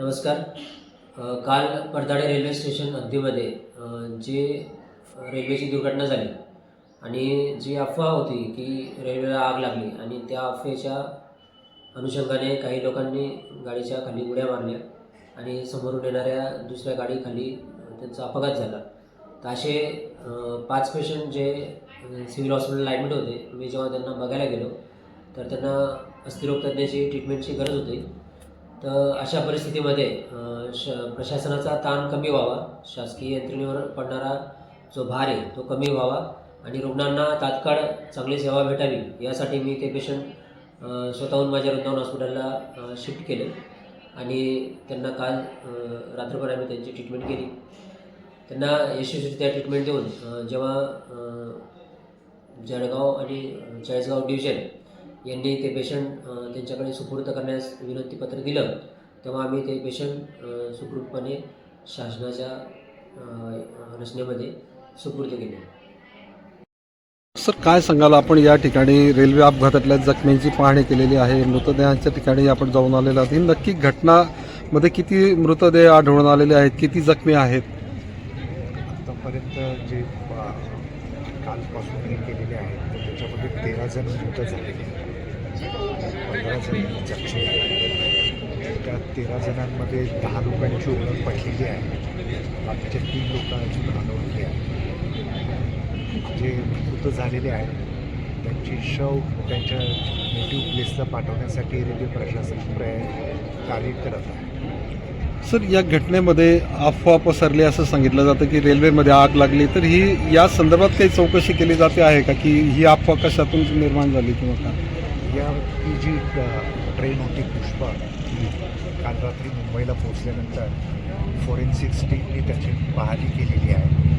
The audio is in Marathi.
नमस्कार. काल परदाडे रेल्वे स्टेशन हद्दीमध्ये जे रेल्वेची दुर्घटना झाली आणि जी अफवा होती की रेल्वेला आग लागली आणि त्या अफवेच्या अनुषंगाने काही लोकांनी गाडीच्या खाली उड्या मारल्या आणि समोरून येणाऱ्या दुसऱ्या गाडीखाली त्यांचा अपघात झाला. तर असे पाच पेशंट जे सिव्हिल हॉस्पिटलला ॲडमिट होते मी जेव्हा त्यांना बघायला गेलो तर त्यांना अस्थिरोग तज्ज्ञाची ट्रीटमेंटची गरज होती. तर अशा परिस्थितीमध्ये श प्रशासनाचा ताण कमी व्हावा. शासकीय यंत्रणेवर पडणारा जो भार आहे तो कमी व्हावा आणि रुग्णांना तात्काळ चांगली सेवा भेटावी यासाठी मी ते पेशंट स्वतःहून माझ्या वृंदावन हॉस्पिटलला शिफ्ट केले आणि त्यांना काल रात्रभर आम्ही त्यांची ट्रीटमेंट केली. त्यांना यशस्वीरित्या ट्रीटमेंट देऊन जेव्हा जळगाव आणि चाळीसगाव डिव्हिजन यांनी ते पेशंट त्यांच्याकडे सुपूर्द करण्यास विनंतीपत्र दिलं. तेव्हा आम्ही ते पेशंट सुखरूपपणे शासनाच्या रचनेमध्ये सुपूर्द केले. सर काय सांगाल आपण या ठिकाणी रेल्वे अपघातातल्या जखमींची पाहणी केलेली आहे मृतदेहांच्या ठिकाणी आपण जाऊन आलेलो आहोत. ही नक्की घटनामध्ये किती मृतदेह आढळून आलेले आहेत? किती जखमी आहेत? आतापर्यंत जे कालपासून हे केलेले आहेत तर त्याच्यामध्ये तेरा जण मृत झालेले आहेत. पंधरा जण त्या तेरा जणांमध्ये दहा लोकांची ओळख पटलेली आहे. बाकीचे तीन लोक अजून अनोळखी आहेत. जे मृत झालेले आहेत त्यांची शव त्यांच्या नेटिव्ह प्लेसला पाठवण्यासाठी रेल्वे प्रशासन प्रय कार्य करत आहे. सर या घटनेमध्ये अफवा पसरली असं सांगितलं जातं की रेल्वेमध्ये आग लागली. तर ही या संदर्भात काही चौकशी केली जाते आहे का? की ही अफवा कशातून निर्माण झाली किंवा का या ही जी ट्रेन होती पुष्पा ही काल रात्री मुंबईला पोहोचल्यानंतर फॉरेन्सिक्स टीमनी त्याची पाहणी केलेली आहे.